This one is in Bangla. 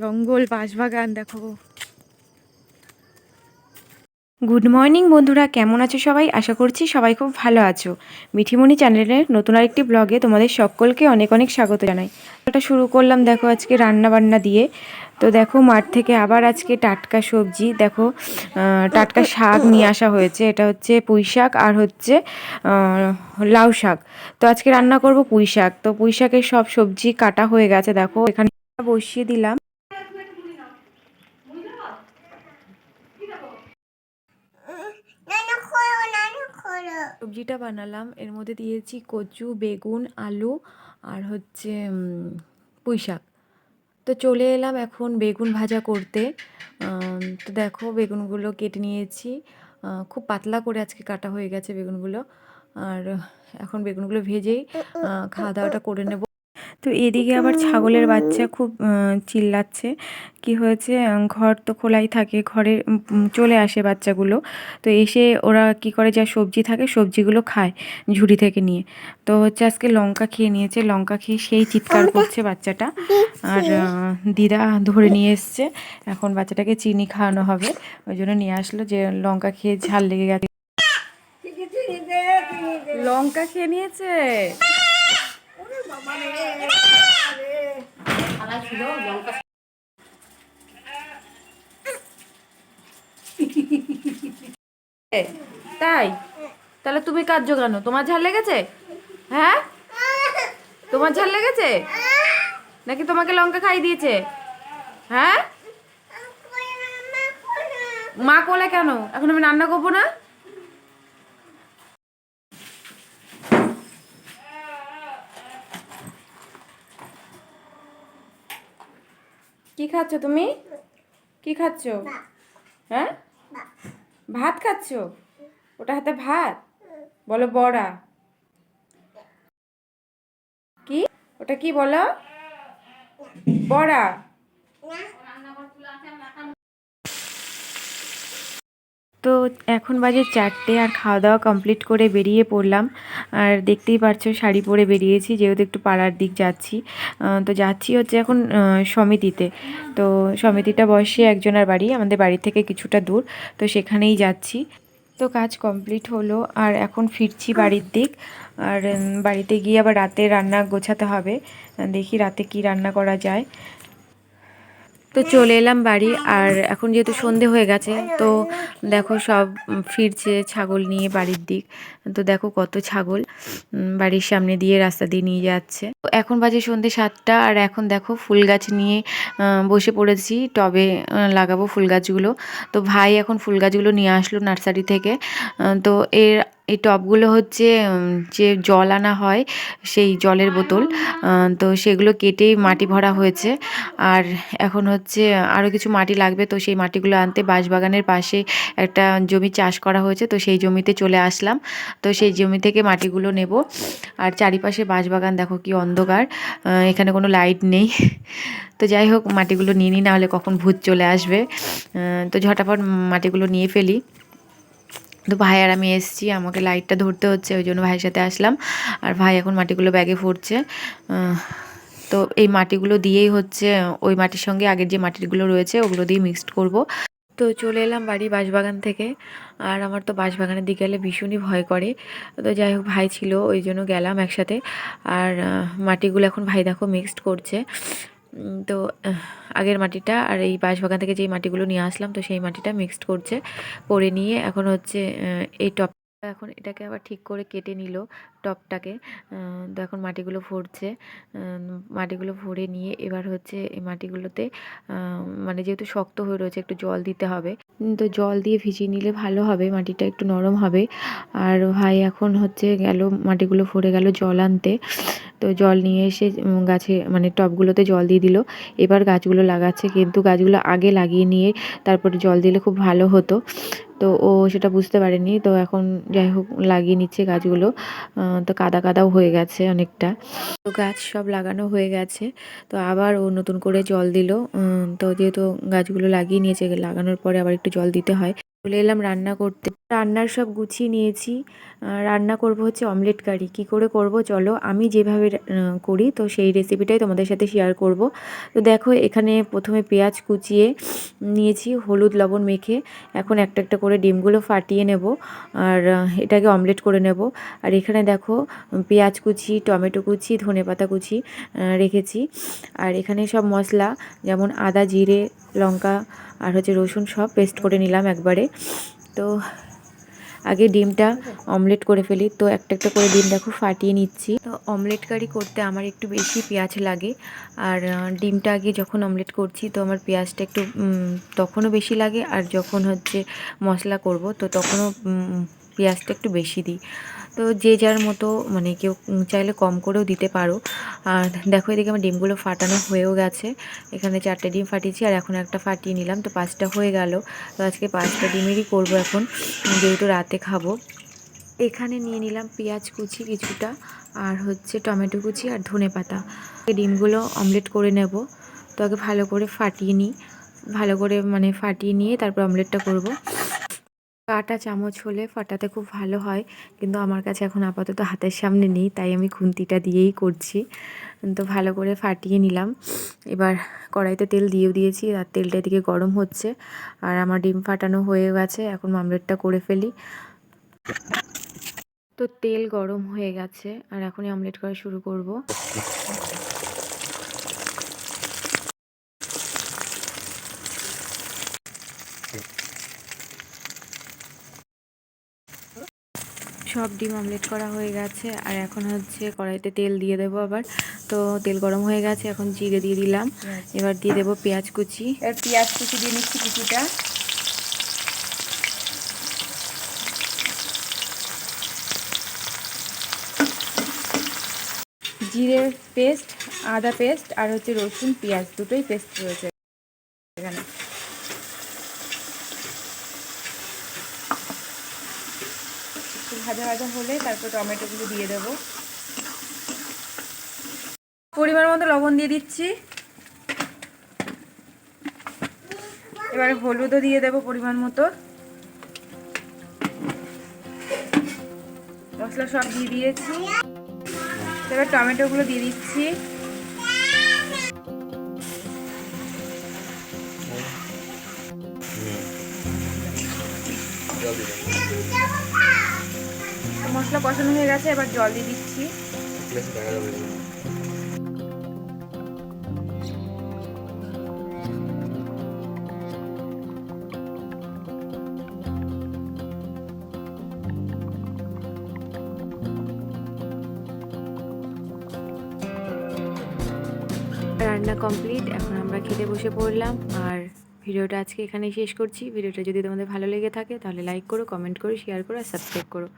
জঙ্গল, বাঁশবাগান, দেখো। গুড মর্নিং বন্ধুরা, কেমন আছো সবাই? আশা করছি সবাই খুব ভালো আছো। মিঠিমণি চ্যানেলের নতুন আরেকটি ব্লগে তোমাদের সকলকে অনেক অনেক স্বাগত জানাই। এটা শুরু করলাম দেখো আজকে রান্না বান্না দিয়ে। তো দেখো মাঠ থেকে আবার আজকে টাটকা সবজি। দেখো টাটকা শাক নিয়ে আসা হয়েছে। এটা হচ্ছে পুঁই শাক আর হচ্ছে লাউ শাক। তো আজকে রান্না করব পুঁই শাক। তো পুঁই শাকের সব সবজি কাটা হয়ে গেছে, দেখো। এখানে বসিয়ে দিলাম। সবজিটা বানালাম। এর মধ্যে দিয়েছি কচু, বেগুন, আলু আর হচ্ছে পুঁই শাক। তো চলে এলাম এখন বেগুন ভাজা করতে। তো দেখো বেগুনগুলো কেটে নিয়েছি। খুব পাতলা করে আজকে কাটা হয়ে গেছে বেগুনগুলো। আর এখন বেগুনগুলো ভেজেই খাওয়া দাওয়াটা করে নেব। তো এদিকে আবার ছাগলের বাচ্চা খুব চিল্লাচ্ছে। কি হয়েছে? ঘর তো খোলাই থাকে ঘরে চলে আসে বাচ্চাগুলো। তো এসে ওরা কি করে? যা সবজি থাকে সবজিগুলো খায় ঝুড়ি থেকে নিয়ে। তো হচ্ছে আজকে লঙ্কা খেয়ে নিয়েছে। লঙ্কা খেয়ে সেই চিৎকার করছে বাচ্চাটা। আর দিদা ধরে নিয়ে এসছে। এখন বাচ্চাটাকে চিনি খাওয়ানো হবে। ওই জন্য নিয়ে আসলো যে লঙ্কা খেয়ে ঝাল লেগে গেছে। লঙ্কা খেয়ে নিয়েছে? তাই? তাহলে তুমি কাজ জোগানো তোমার ঝাল লেগেছে? হ্যাঁ? তোমার ঝাল লেগেছে? নাকি তোমাকে লঙ্কা খাই দিয়েছে? হ্যাঁ? মা কোলে কেন? এখন আমি রান্না করব না? কি খাচ্ছ তুমি? কি খাচ্ছ? হ্যাঁ? ভাত খাচ্ছ? ওটা হাতে ভাত? বলো বড়া। কি? ওটা কি বলো? বড়া। তো এখন বাজে চারটে আর খাওয়া দাওয়া কমপ্লিট করে বেরিয়ে পড়লাম। আর দেখতেই পারছ শাড়ি পরে বেরিয়েছি, যেহেতু একটু পাড়ার দিক যাচ্ছি। তো যাচ্ছি হচ্ছে এখন সমিতিতে। তো সমিতিটা বসে একজনের বাড়ি, আমাদের বাড়ি থেকে কিছুটা দূর, তো সেখানেই যাচ্ছি। তো কাজ কমপ্লিট হলো, আর এখন ফিরছি বাড়ির দিক। আর বাড়িতে গিয়ে আবার রাতে রান্না গোছাতে হবে। দেখি রাতে কি রান্না করা যায়। তো চলে এলাম বাড়ি, আর এখন যেহেতু সন্ধে হয়ে গেছে, তো দেখো সব ফিরছে ছাগল নিয়ে বাড়ির দিক। তো দেখো কত ছাগল বাড়ির সামনে দিয়ে রাস্তা দিয়ে নিয়ে যাচ্ছে। তো এখন বাজে সন্ধে সাতটা, আর এখন দেখো ফুল গাছ নিয়ে বসে পড়েছি। টবে লাগাবো ফুল গাছগুলো। তো ভাই এখন ফুল গাছগুলো নিয়ে আসলো নার্সারি থেকে। তো এর এই টবগুলো হচ্ছে যে জল আনা হয়, সেই জলের বোতল তো সেগুলো কেটেই মাটি ভরা হয়েছে। আর এখন হচ্ছে আরও কিছু মাটি লাগবে, তো সেই মাটিগুলো আনতে বাঁশবাগানের পাশে একটা জমি চাষ করা হয়েছে, তো সেই জমিতে চলে আসলাম। তো সেই জমি থেকে মাটিগুলো নেব। আর চারিপাশে বাঁশবাগান, দেখো কি অন্ধকার এখানে কোনো লাইট নেই। তো যাই হোক, মাটিগুলো নিয়ে নিই, নাহলে কখন ভূত চলে আসবে। তো ঝটাপট মাটিগুলো নিয়ে ফেলি। তো ভাই আর আমি এসছি, আমাকে লাইটটা ধরতে হচ্ছে, ওই জন্য ভাইয়ের সাথে আসলাম। আর ভাই এখন মাটিগুলো ব্যাগে ফুটছে তো এই মাটিগুলো দিয়েই হচ্ছে, ওই মাটির সঙ্গে আগের যে মাটিগুলো রয়েছে, ওগুলো দিয়ে মিক্সড করব। তো চলে এলাম বাড়ি বাঁশবাগান থেকে। আর আমার তো বাঁশবাগানের দিকে গেলে ভীষণই ভয় করে। তো যাই হোক, ভাই ছিল, ওই জন্য গেলাম একসাথে। আর মাটিগুলো এখন ভাই দেখো মিক্সড করছে। তো আগের মাটিটা আর এই বাঁশবাগান থেকে যেই মাটিগুলো নিয়ে আসলাম, তো সেই মাটিটা মিক্সড করছে, করে নিয়ে এখন হচ্ছে এই টপ এখন এটাকে আবার ঠিক করে কেটে নিল টপটাকে। তো এখন মাটিগুলো ভরছে মাটিগুলো ভরে নিয়ে এবার হচ্ছে এই মাটিগুলোতে মানে যেহেতু শক্ত হয়ে রয়েছে, একটু জল দিতে হবে। তো জল দিয়ে ভিজিয়ে নিলে ভালো হবে, মাটিটা একটু নরম হবে। আর ভাই এখন হচ্ছে গেল, মাটিগুলো ভরে গেল জল আনতে। তো জল নিয়ে এসে গাছে মানে টবগুলোতে জল দিয়ে দিল। এবার গাছগুলো লাগাচ্ছে, কিন্তু গাছগুলো আগে লাগিয়ে নিয়ে তারপরে জল দিলে খুব ভালো হতো। তো ও সেটা বুঝতে পারেনি, তো এখন যাই হোক লাগিয়ে নিচ্ছে গাছগুলো। তো কাদা কাদাও হয়ে গেছে অনেকটা। তো গাছ সব লাগানো হয়ে গেছে, তো আবার ও নতুন করে জল দিল। তো যেহেতু গাছগুলো লাগিয়ে নিয়েছে, লাগানোর পরে আবার একটু জল দিতে হয়। চলে এলাম রান্না করতে। রান্নার সব গুছিয়ে নিয়েছি। রান্না করব হচ্ছে অমলেট কারি। কী করে করব চলো, আমি যেভাবে করি, তো সেই রেসিপিটাই তোমাদের সাথে শেয়ার করব। তো দেখো, এখানে প্রথমে পেঁয়াজ কুচিয়ে নিয়েছি, হলুদ লবণ মেখে এখন একটা একটা করে ডিমগুলো ফাটিয়ে নেব আর এটাকে অমলেট করে নেব। আর এখানে দেখো, পেঁয়াজ কুচি, টমেটো কুচি, ধনেপাতা কুচি রেখেছি। আর এখানে সব মশলা, যেমন আদা, জিরে, লঙ্কা আর হচ্ছে রসুন সব পেস্ট করে নিলাম একবারে। তো আগে ডিমটা অমলেট করে ফেলি। তো একটা একটা করে ডিম দেখো ফাটিয়ে নিচ্ছি। তো অমলেট কারি করতে আমার একটু বেশি পেঁয়াজ লাগে। আর ডিমটা আগে যখন অমলেট করছি তো আমার পেঁয়াজটা একটু তখনও বেশি লাগে। আর যখন হচ্ছে মশলা করব তো তখনও পেঁয়াজটা একটু বেশি দিই। তো যে যার মতো মানে কেউ চাইলে কম করেও দিতে পারো। আর দেখো এদিকে আমার ডিমগুলো ফাটানো হয়েও গেছে। এখানে চারটে ডিম ফাটিয়েছি আর এখন একটা ফাটিয়ে নিলাম। তো পাঁচটা হয়ে গেল। তো আজকে পাঁচটা ডিমেরই করব এখন। যেহেতু রাতে খাব। এখানে নিয়ে নিলাম পেঁয়াজ কুচি কিছুটা আর হচ্ছে টমেটো কুচি আর ধনে পাতা। ডিমগুলো অমলেট করে নেব। তো আগে ভালো করে ফাটিয়ে নিই। ভালো করে মানে ফাটিয়ে নিয়ে তারপর অমলেটটা করব। কাটা চামচ হলে ফাটাতে খুব ভালো হয়। কিন্তু আমার কাছে এখন আপাতত হাতের সামনে নেই, তাই আমি খুন্তিটা দিয়েই করছি। তো ভালো করে ফাটিয়ে নিলাম। এবার কড়াইতে তেল দিয়েও দিয়েছি, আর তেলটা এদিকে গরম হচ্ছে। আর আমার ডিম ফাটানো হয়ে গেছে, এখন মামলেটটা করে ফেলি। তো তেল গরম হয়ে গেছে, আর এখনই অমলেট করা শুরু করব। সব ডিম অমলেট করা হয়ে গেছে। আর এখন হচ্ছে কড়াইতে তেল দিয়ে দেবো আবার। তো তেল গরম হয়ে গেছে এখন জিরে দিয়ে দিলাম। এবার দিয়ে দেবো পেঁয়াজ কুচি। এবার পেঁয়াজ কুচি দিয়ে নিচ্ছি কুচিটা। জিরে পেস্ট আদা পেস্ট আর হচ্ছে রসুন পেঁয়াজ দুটোই পেস্ট রয়েছে এখানে। একটু ভাজা ভাজা হলে তারপর টমেটোগুলো দিয়ে দেবো। পরিমাণ মতো লবণ দিয়ে দিচ্ছি। এবারে হলুদও দিয়ে দেবো পরিমাণ মতো। মশলা সব দিয়ে দিয়েছি। এবার টমেটোগুলো দিয়ে দিচ্ছি। মশলা কষানো হয়ে গেছে, এবার জল দিয়ে দিচ্ছি। রান্না কমপ্লিট, এখন আমরা খেতে বসে পড়লাম। আর ভিডিওটা আজকে এখানেই শেষ করছি। ভিডিওটা যদি তোমাদের ভালো লেগে থাকে, তাহলে লাইক করো কমেন্ট করো শেয়ার করো, আর সাবস্ক্রাইব করো।